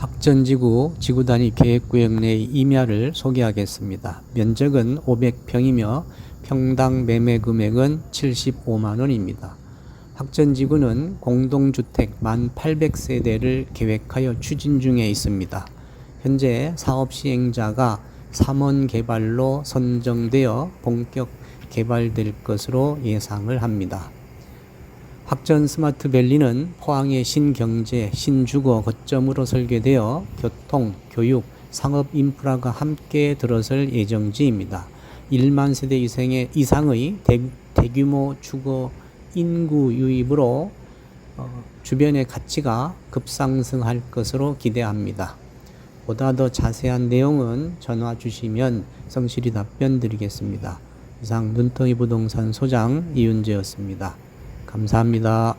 학전지구 지구단위 계획구역 내 임야를 소개하겠습니다. 면적은 500평이며 평당 매매 금액은 75만 원입니다. 학전지구는 공동주택 1,800세대를 계획하여 추진 중에 있습니다. 현재 사업 시행자가 삼원 개발로 선정되어 본격 개발될 것으로 예상을 합니다. 학전 스마트 밸리는 포항의 신경제, 신주거 거점으로 설계되어 교통, 교육, 상업 인프라가 함께 들어설 예정지입니다. 1만 세대 이상의, 이상의 대, 대규모 주거 인구 유입으로 어, 주변의 가치가 급상승할 것으로 기대합니다. 보다 더 자세한 내용은 전화 주시면 성실히 답변 드리겠습니다. 이상 눈덩이 부동산 소장 이윤재였습니다. 감사합니다.